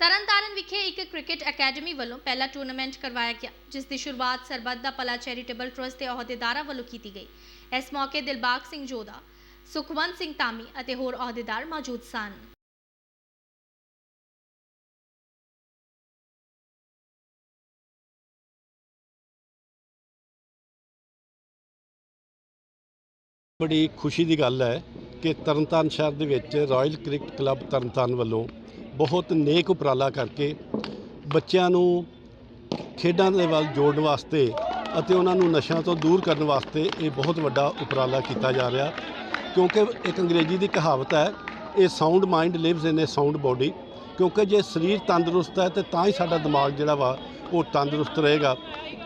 ਤਰਨਤਾਰਨ ਵਿਖੇ ਇੱਕ cricket academy ਵੱਲੋਂ ਪਹਿਲਾ ਟੂਰਨਾਮੈਂਟ ਕਰਵਾਇਆ ਗਿਆ, ਜਿਸ ਦੀ ਸ਼ੁਰੂਆਤ ਸਰਬੱਤ ਦਾ ਭਲਾ ਚੈਰੀਟੇਬਲ ਟਰਸਟ ਦੇ ਅਹੁਦੇਦਾਰਾਂ ਵੱਲੋਂ ਕੀਤੀ ਗਈ। ਇਸ ਮੌਕੇ ਦਿਲਬਾਗ ਸਿੰਘ ਜੋਦਾ ਸੁਖਵੰਤ ਸਿੰਘ ਤਾਮੀ ਅਤੇ ਹੋਰ ਅਹੁਦੇਦਾਰ ਮੌਜੂਦ ਸਨ। ਬੜੀ ਖੁਸ਼ੀ ਦੀ ਗੱਲ ਹੈ ਕਿ ਤਰਨਤਾਰਨ ਸ਼ਹਿਰ ਦੇ ਵਿੱਚ ਰਾਇਲ ਕ੍ਰਿਕਟ ਕਲੱਬ ਤਰਨਤਾਰਨ ਵੱਲੋਂ ਬਹੁਤ ਨੇਕ ਉਪਰਾਲਾ ਕਰਕੇ ਬੱਚਿਆਂ ਨੂੰ ਖੇਡਾਂ ਦੇ ਵੱਲ ਜੋੜਨ ਵਾਸਤੇ ਅਤੇ ਉਹਨਾਂ ਨੂੰ ਨਸ਼ਿਆਂ ਤੋਂ ਦੂਰ ਕਰਨ ਵਾਸਤੇ ਇਹ ਬਹੁਤ ਵੱਡਾ ਉਪਰਾਲਾ ਕੀਤਾ ਜਾ ਰਿਹਾ। ਕਿਉਂਕਿ ਇੱਕ ਅੰਗਰੇਜ਼ੀ ਦੀ ਕਹਾਵਤ ਹੈ, ਇਹ sound mind lives in a sound body ਕਿਉਂਕਿ ਜੇ ਸਰੀਰ ਤੰਦਰੁਸਤ ਹੈ ਤੇ ਤਾਂ ਹੀ ਸਾਡਾ ਦਿਮਾਗ ਜਿਹੜਾ ਵਾ ਉਹ ਤੰਦਰੁਸਤ ਰਹੇਗਾ।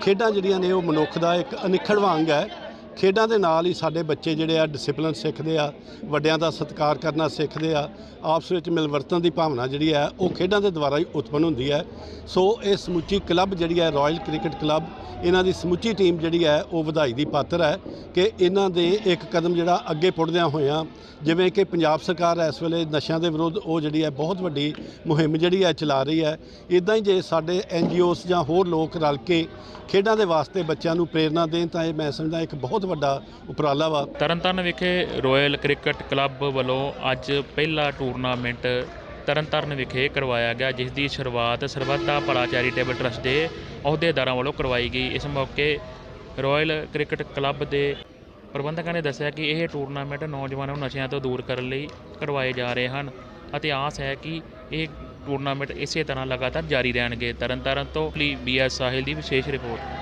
ਖੇਡਾਂ ਜਿਹੜੀਆਂ ਨੇ ਉਹ ਮਨੁੱਖ ਦਾ ਇੱਕ ਅਨਿੱਖੜਵਾਂ ਅੰਗ ਹੈ। ਖੇਡਾਂ ਦੇ ਨਾਲ ਹੀ ਸਾਡੇ ਬੱਚੇ ਜਿਹੜੇ ਆ ਡਿਸਪਲਿਨ ਸਿੱਖਦੇ ਆ, ਵੱਡਿਆਂ ਦਾ ਸਤਿਕਾਰ ਕਰਨਾ ਸਿੱਖਦੇ ਆ, ਆਪਸ ਵਿੱਚ ਮਿਲਵਰਤਨ ਦੀ ਭਾਵਨਾ ਜਿਹੜੀ ਹੈ, ਉਹ ਖੇਡਾਂ ਦੇ ਦੁਆਰਾ ਹੀ ਉਤਪੰਨ ਹੁੰਦੀ ਹੈ। ਸੋ ਇਹ ਸਮੁੱਚੀ ਕਲੱਬ ਜਿਹੜੀ ਹੈ ਰਾਇਲ ਕ੍ਰਿਕਟ ਕਲੱਬ ਇਹਨਾਂ ਦੀ ਸਮੁੱਚੀ ਟੀਮ ਜਿਹੜੀ ਹੈ, ਉਹ ਵਧਾਈ ਦੀ ਪਾਤਰ ਹੈ ਕਿ ਇਹਨਾਂ ਦੇ ਇੱਕ ਕਦਮ ਜਿਹੜਾ ਅੱਗੇ ਪੁੱਟਦਿਆਂ ਹੋਇਆਂ, ਜਿਵੇਂ ਕਿ ਪੰਜਾਬ ਸਰਕਾਰ ਇਸ ਵੇਲੇ ਨਸ਼ਿਆਂ ਦੇ ਵਿਰੁੱਧ ਉਹ ਜਿਹੜੀ ਹੈ, ਬਹੁਤ ਵੱਡੀ ਮੁਹਿੰਮ ਜਿਹੜੀ ਹੈ, ਚਲਾ ਰਹੀ ਹੈ। ਇਦਾਂ ਹੀ ਜੇ ਸਾਡੇ ਐਨਜੀਓਸ ਜਾਂ ਹੋਰ ਲੋਕ ਰਲ ਕੇ ਖੇਡਾਂ ਦੇ ਵਾਸਤੇ ਬੱਚਿਆਂ ਨੂੰ ਪ੍ਰੇਰਣਾ ਦੇਣ, ਤਾਂ ਇਹ ਮੈਂ ਸਮਝਦਾ ਇੱਕ ਬਹੁਤ ਵੱਡਾ ਉਪਰਾਲਾ ਵਾ। ਤਰਨਤਾਰਨ ਵਿਖੇ ਰਾਇਲ ਕ੍ਰਿਕਟ ਕਲੱਬ ਵੱਲੋਂ ਅੱਜ ਪਹਿਲਾ ਟੂਰਨਾਮੈਂਟ ਤਰਨਤਾਰਨ ਵਿਖੇ ਕਰਵਾਇਆ ਗਿਆ, ਜਿਸ ਦੀ ਸ਼ੁਰੂਆਤ ਸਰਬੱਤਾ ਦਾ ਭਲਾ ਚੈਰੀਟੇਬਲ ਟਰਸਟ ਦੇ ਅਹੁਦੇਦਾਰਾਂ ਵੱਲੋਂ ਕਰਵਾਈ ਗਈ। ਇਸ ਮੌਕੇ ਰਾਇਲ ਕ੍ਰਿਕਟ ਕਲੱਬ ਦੇ ਪ੍ਰਬੰਧਕਾਂ ਨੇ ਦੱਸਿਆ ਕਿ ਇਹ ਟੂਰਨਾਮੈਂਟ ਨੌਜਵਾਨਾਂ ਨੂੰ ਨਸ਼ਿਆਂ ਤੋਂ ਦੂਰ ਕਰਨ ਲਈ ਕਰਵਾਏ ਜਾ ਰਹੇ ਹਨ ਅਤੇ ਆਸ ਹੈ ਕਿ ਇਹ ਟੂਰਨਾਮੈਂਟ ਇਸੇ ਤਰ੍ਹਾਂ ਲਗਾਤਾਰ ਜਾਰੀ ਰਹਿਣਗੇ। ਤਰਨਤਾਰਨ ਤੋਂ ਲਈ ਬੀਐਸ ਸਾਹਿਲ ਦੀ ਵਿਸ਼ੇਸ਼ ਰਿਪੋਰਟ।